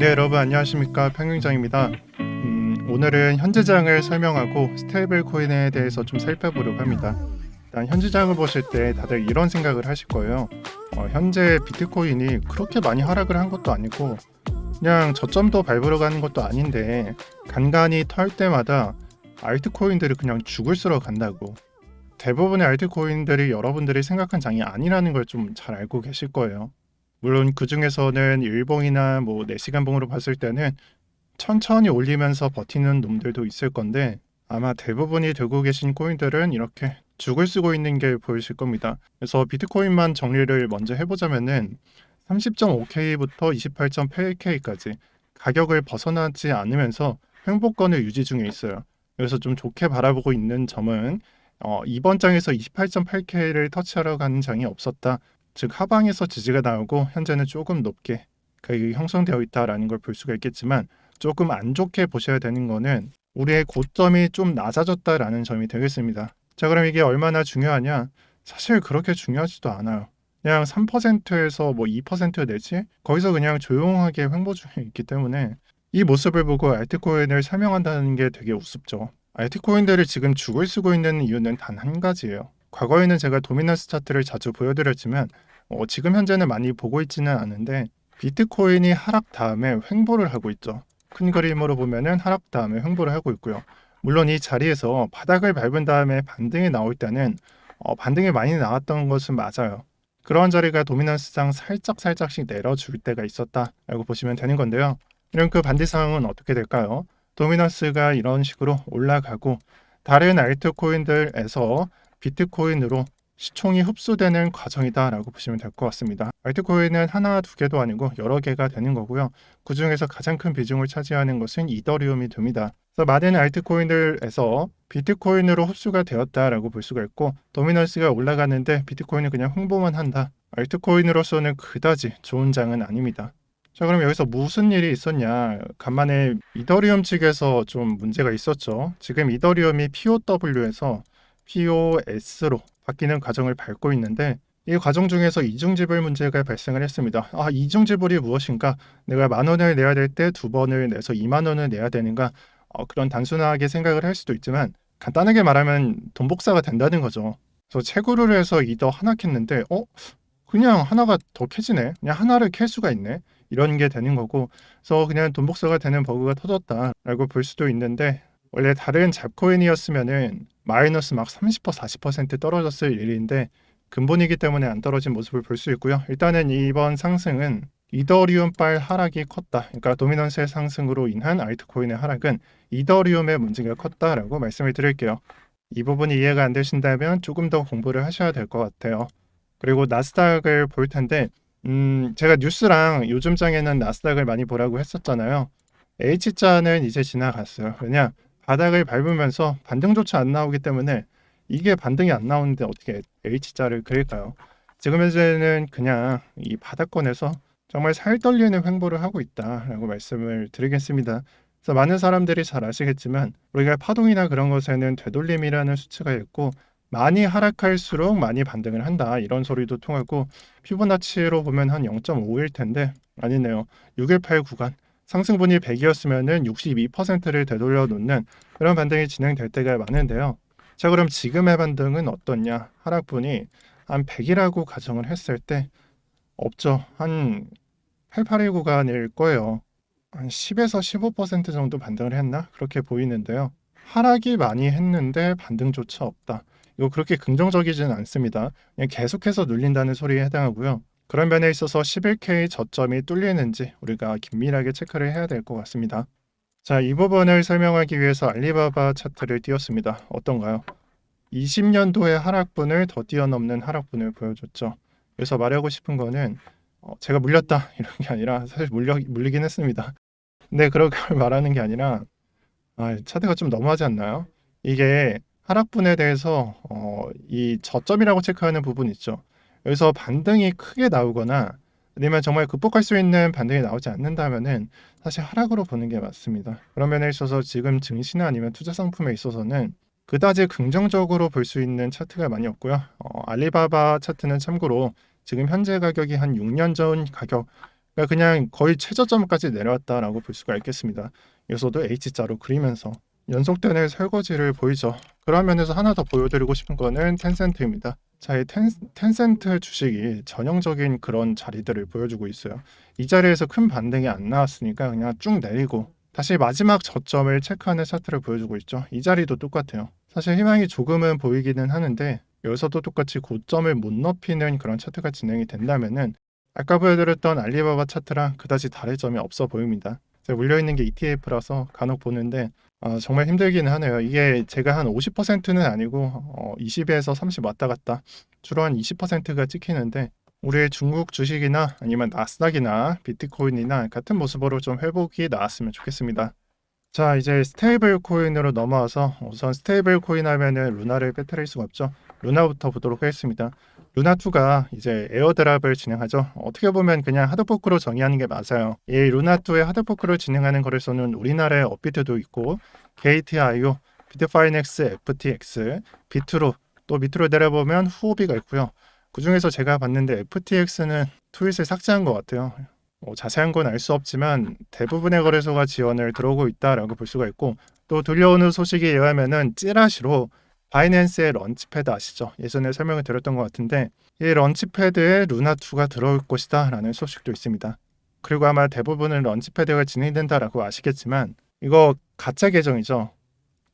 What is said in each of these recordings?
네 여러분 안녕하십니까 평균장입니다. 음, 오늘은 현재장을 설명하고 스테이블 코인에 대해서 좀 살펴보려고 합니다. 일단 현재장을 보실 때 다들 이런 생각을 하실 거예요. 어, 현재 비트코인이 그렇게 많이 하락을 한 것도 아니고 그냥 저점도 밟으러 가는 것도 아닌데 간간히 털 때마다 알트코인들이 그냥 죽을 쓰러 간다고 대부분의 알트코인들이 여러분들이 생각한 장이 아니라는 걸 좀 잘 알고 계실 거예요. 물론 그 중에서는 일봉이나 뭐 4시간 봉으로 봤을 때는 천천히 올리면서 버티는 놈들도 있을 건데 아마 대부분이 들고 계신 코인들은 이렇게 죽을 쓰고 있는 게 보이실 겁니다. 그래서 비트코인만 정리를 먼저 해보자면은 30.5K부터 28.8K까지 가격을 벗어나지 않으면서 횡보권을 유지 중에 있어요. 그래서 좀 좋게 바라보고 있는 점은 어, 이번 장에서 28.8K를 터치하러 가는 장이 없었다. 즉 하방에서 지지가 나오고 현재는 조금 높게 가격이 형성되어 있다라는 걸 볼 수가 있겠지만 조금 안 좋게 보셔야 되는 거는 우리의 고점이 좀 낮아졌다라는 점이 되겠습니다. 자 그럼 이게 얼마나 중요하냐? 사실 그렇게 중요하지도 않아요. 그냥 3%에서 뭐 2% 내지 거기서 그냥 조용하게 횡보 중에 있기 때문에 이 모습을 보고 알트코인을 설명한다는 게 되게 우습죠. 알트코인들이 지금 죽을 쓰고 있는 이유는 단 한 가지예요. 과거에는 제가 도미넌스 차트를 자주 보여드렸지만 어, 지금 현재는 많이 보고 있지는 않은데 비트코인이 하락 다음에 횡보를 하고 있죠. 큰 그림으로 보면은 하락 다음에 횡보를 하고 있고요. 물론 이 자리에서 바닥을 밟은 다음에 반등이 나올 때는 어, 반등이 많이 나왔던 것은 맞아요. 그런 자리가 도미넌스상 살짝 살짝씩 내려줄 때가 있었다라고 보시면 되는 건데요. 이런 그 반대 상황은 어떻게 될까요? 도미넌스가 이런 식으로 올라가고 다른 알트코인들에서 비트코인으로 시총이 흡수되는 과정이다라고 보시면 될 것 같습니다. 알트코인은 하나 두 개도 아니고 여러 개가 되는 거고요. 그 중에서 가장 큰 비중을 차지하는 것은 이더리움이 됩니다. 그래서 많은 알트코인들에서 비트코인으로 흡수가 되었다라고 볼 수가 있고 도미넌스가 올라가는데 비트코인은 그냥 홍보만 한다. 알트코인으로서는 그다지 좋은 장은 아닙니다. 자 그럼 여기서 무슨 일이 있었냐 간만에 이더리움 측에서 좀 문제가 있었죠 지금 이더리움이 POW에서 POS로 바뀌는 과정을 밟고 있는데 이 과정 중에서 이중지불 문제가 발생을 했습니다. 아 이중지불이 무엇인가? 내가 만 원을 내야 될 때 두 번을 내서 2만 원을 내야 되는가? 어, 그런 단순하게 생각을 할 수도 있지만 간단하게 말하면 돈 복사가 된다는 거죠. 그래서 채굴을 해서 이더 하나 캤는데 어 그냥 하나가 더 캐지네. 그냥 하나를 캘 수가 있네. 이런 게 되는 거고, 그래서 그냥 돈 복사가 되는 버그가 터졌다라고 볼 수도 있는데 원래 다른 잡코인이었으면은 마이너스 막 30% 40% 떨어졌을 일인데 근본이기 때문에 안 떨어진 모습을 볼 수 있고요. 일단은 이번 상승은 이더리움발 하락이 컸다. 그러니까 도미넌스의 상승으로 인한 알트코인의 하락은 이더리움의 문제가 컸다라고 말씀을 드릴게요. 이 부분이 이해가 안 되신다면 조금 더 공부를 하셔야 될 것 같아요. 그리고 나스닥을 볼 텐데 음, 제가 뉴스랑 요즘 장에는 나스닥을 많이 보라고 했었잖아요. H자는 이제 지나갔어요. 왜냐? 바닥을 밟으면서 반등조차 안 나오기 때문에 이게 반등이 안 나오는데 어떻게 H자를 그릴까요? 지금 현재는 그냥 이 바닥권에서 정말 살 떨리는 횡보를 하고 있다라고 말씀을 드리겠습니다. 그래서 많은 사람들이 잘 아시겠지만 우리가 파동이나 그런 것에는 되돌림이라는 수치가 있고 많이 하락할수록 많이 반등을 한다 이런 소리도 통하고 피보나치로 보면 한 0.5일 텐데 아니네요 618 구간 상승분이 100이었으면은 62%를 되돌려 놓는 그런 반등이 진행될 때가 많은데요. 자 그럼 지금의 반등은 어떻냐? 하락분이 한 100이라고 가정을 했을 때 없죠. 한 88일 구간일 거예요. 한 10에서 15% 정도 반등을 했나? 그렇게 보이는데요. 하락이 많이 했는데 반등조차 없다. 이거 그렇게 긍정적이지는 않습니다. 그냥 계속해서 눌린다는 소리에 해당하고요. 그런 면에 있어서 11K 저점이 뚫리는지 우리가 긴밀하게 체크를 해야 될 것 같습니다. 자, 이 부분을 설명하기 위해서 알리바바 차트를 띄웠습니다. 어떤가요? 20년도의 하락분을 더 뛰어넘는 하락분을 보여줬죠. 그래서 말하고 싶은 거는 어, 제가 물렸다 이런 게 아니라 사실 물려, 물리긴 했습니다. 근데 걸 말하는 게 아니라 아, 차트가 좀 너무하지 않나요? 이게 하락분에 대해서 어, 이 저점이라고 체크하는 부분 있죠. 여기서 반등이 크게 나오거나 아니면 정말 극복할 수 있는 반등이 나오지 않는다면은 사실 하락으로 보는 게 맞습니다. 그런 면에 있어서 지금 증시나 아니면 투자 상품에 있어서는 그다지 긍정적으로 볼 수 있는 차트가 많이 없고요. 어, 알리바바 차트는 참고로 지금 현재 가격이 한 6년 전 가격과 그러니까 그냥 거의 최저점까지 내려왔다라고 볼 수가 있겠습니다. 여기서도 H자로 그리면서 연속되는 설거지를 보이죠. 그런 면에서 하나 더 보여드리고 싶은 거는 텐센트입니다. 자, 이 텐, 텐센트 주식이 전형적인 그런 자리들을 보여주고 있어요. 이 자리에서 큰 반등이 안 나왔으니까 그냥 쭉 내리고 다시 마지막 저점을 체크하는 차트를 보여주고 있죠. 이 자리도 똑같아요. 사실 희망이 조금은 보이기는 하는데 여기서도 똑같이 고점을 못 높이는 그런 차트가 진행이 된다면은 아까 보여드렸던 알리바바 차트랑 그다지 다를 점이 없어 보입니다. 물려있는 게 ETF라서 간혹 보는데 아, 정말 힘들기는 하네요. 이게 제가 한 50%는 아니고 어, 20에서 30 왔다 갔다 주로 한 20%가 찍히는데 우리의 중국 주식이나 아니면 나스닥이나 비트코인이나 같은 모습으로 좀 회복이 나왔으면 좋겠습니다. 자 이제 스테이블 코인으로 넘어와서 우선 스테이블 코인 하면은 루나를 빼뜨릴 수가 없죠. 루나부터 보도록 하겠습니다. 루나2가 이제 에어드랍을 진행하죠. 어떻게 보면 그냥 하드포크로 정의하는 게 맞아요. 이 루나2의 하드포크를 진행하는 거래소는 우리나라의 업비트도 있고 KTIO, 비트파이넥스, FTX, 비트로 또 밑으로 내려보면 후오비가 있고요. 그 중에서 제가 봤는데 FTX는 트윗을 삭제한 것 같아요. 뭐 자세한 건 알 수 없지만 대부분의 거래소가 지원을 들어오고 있다라고 볼 수가 있고 또 들려오는 소식에 의하면은 찌라시로 바이낸스의 런치패드 아시죠? 예전에 설명을 드렸던 것 같은데 이 런치패드에 루나2가 들어올 것이다 라는 소식도 있습니다. 그리고 아마 대부분은 런치패드가 진행된다라고 아시겠지만 이거 가짜 계정이죠.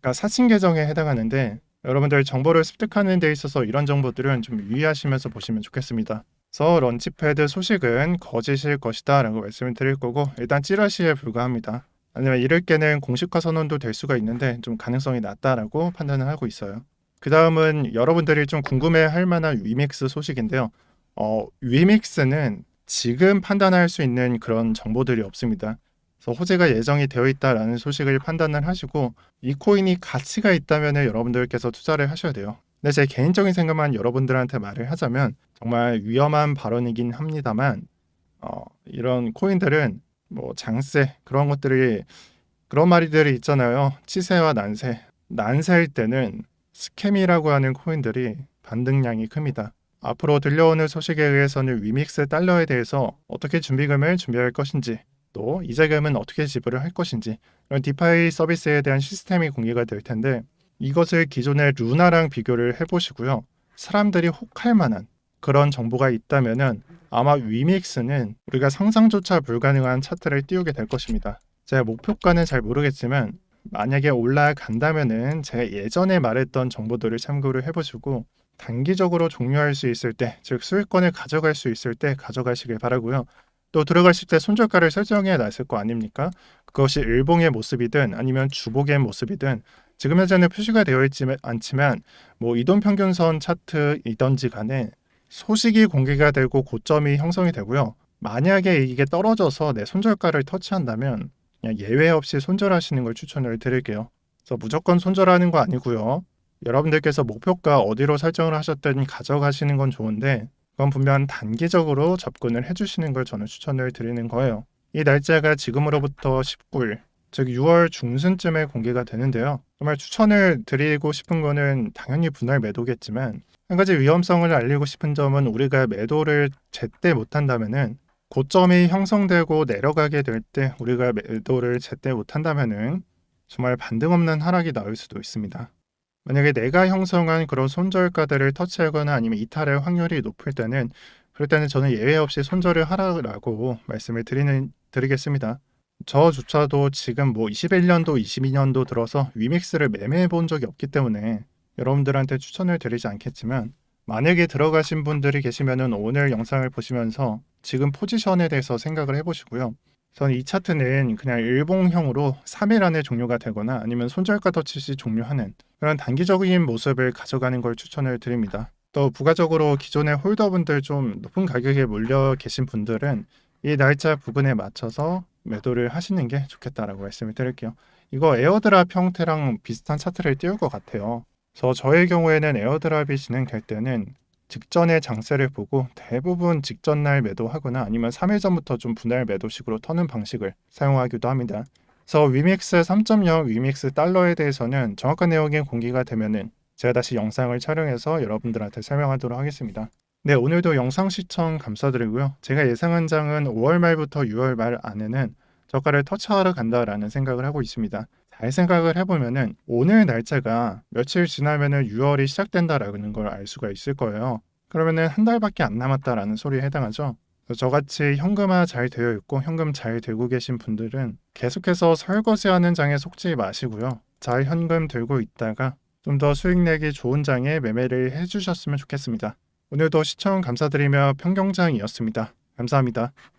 그러니까 사칭 계정에 해당하는데 여러분들 정보를 습득하는 데 있어서 이런 정보들은 좀 유의하시면서 보시면 좋겠습니다. 그래서 런치패드 소식은 거짓일 것이다 라고 말씀을 드릴 거고 일단 찌라시에 불과합니다. 아니면 이럴 게는 공식화 선언도 될 수가 있는데 좀 가능성이 낮다라고 판단을 하고 있어요. 그 다음은 여러분들이 좀 궁금해할 만한 위믹스 소식인데요. 어, 위믹스는 지금 판단할 수 있는 그런 정보들이 없습니다. 그래서 호재가 예정이 되어 있다라는 소식을 판단을 하시고 이 코인이 가치가 있다면 여러분들께서 투자를 하셔야 돼요. 근데 제 개인적인 생각만 여러분들한테 말을 하자면 정말 위험한 발언이긴 합니다만 어, 이런 코인들은 뭐 장세 그런 것들이 그런 말들이 있잖아요. 치세와 난세. 난세일 때는 스캠이라고 하는 코인들이 반등량이 큽니다. 앞으로 들려오는 소식에 의해서는 위믹스 달러에 대해서 어떻게 준비금을 준비할 것인지 또 이자금은 어떻게 지불을 할 것인지 이런 디파이 서비스에 대한 시스템이 공개가 될 텐데 이것을 기존의 루나랑 비교를 해보시고요. 사람들이 혹할 만한 그런 정보가 있다면은 아마 위믹스는 우리가 상상조차 불가능한 차트를 띄우게 될 것입니다. 제가 목표가는 잘 모르겠지만 만약에 올라간다면은 제가 예전에 말했던 정보들을 참고를 해보시고 단기적으로 종료할 수 있을 때, 즉 수익권을 가져갈 수 있을 때 가져가시길 바라고요. 또 들어가실 때 손절가를 설정해 놨을 거 아닙니까? 그것이 일봉의 모습이든 아니면 주복의 모습이든 지금 현재는 표시가 되어 있지 않지만 뭐 이동 평균선 차트이던지 간에 소식이 공개가 되고 고점이 형성이 되고요. 만약에 이게 떨어져서 내 손절가를 터치한다면 그냥 예외 없이 손절하시는 걸 추천을 드릴게요. 그래서 무조건 손절하는 거 아니고요. 여러분들께서 목표가 어디로 설정을 하셨든 가져가시는 건 좋은데 그건 분명 단기적으로 접근을 해주시는 걸 저는 추천을 드리는 거예요. 이 날짜가 지금으로부터 19일, 즉 6월 중순쯤에 공개가 되는데요. 정말 추천을 드리고 싶은 거는 당연히 분할 매도겠지만 한 가지 위험성을 알리고 싶은 점은 우리가 매도를 제때 못한다면은 고점이 형성되고 내려가게 될 때 우리가 매도를 제때 못한다면은 정말 반등 없는 하락이 나올 수도 있습니다. 만약에 내가 형성한 그런 손절가들을 터치하거나 아니면 이탈할 확률이 높을 때는 그럴 때는 저는 예외 없이 손절을 하라고 말씀을 드리는 드리겠습니다. 저조차도 지금 뭐 21년도, 22년도 들어서 위믹스를 매매해 본 적이 없기 때문에 여러분들한테 추천을 드리지 않겠지만 만약에 들어가신 분들이 계시면은 오늘 영상을 보시면서 지금 포지션에 대해서 생각을 해보시고요. 저는 이 차트는 그냥 일봉형으로 3일 안에 종료가 되거나 아니면 손절가 터치 시 종료하는 그런 단기적인 모습을 가져가는 걸 추천을 드립니다. 또 부가적으로 기존의 홀더분들 좀 높은 가격에 몰려 계신 분들은 이 날짜 부분에 맞춰서 매도를 하시는 게 좋겠다라고 말씀을 드릴게요. 이거 에어드랍 형태랑 비슷한 차트를 띄울 것 같아요. 그래서 저의 경우에는 에어드랍이 진행될 때는 직전의 장세를 보고 대부분 직전 날 매도하거나 아니면 3일 전부터 좀 분할 매도식으로 터는 방식을 사용하기도 합니다. 그래서 위믹스 3.0 위믹스 달러에 대해서는 정확한 내용이 공개가 되면은 제가 다시 영상을 촬영해서 여러분들한테 설명하도록 하겠습니다. 네, 오늘도 영상 시청 감사드리고요. 제가 예상한 장은 5월 말부터 6월 말 안에는 저가를 터치하러 간다라는 생각을 하고 있습니다. 잘 생각을 해보면은 오늘 날짜가 며칠 지나면은 6월이 시작된다라는 걸 알 수가 있을 거예요. 그러면은 한 달밖에 안 남았다라는 소리에 해당하죠. 저같이 현금화 잘 되어 있고 현금 잘 들고 계신 분들은 계속해서 설거지하는 장에 속지 마시고요. 잘 현금 들고 있다가 좀 더 수익 내기 좋은 장에 매매를 해주셨으면 좋겠습니다. 오늘도 시청 감사드리며 평경장이었습니다. 감사합니다.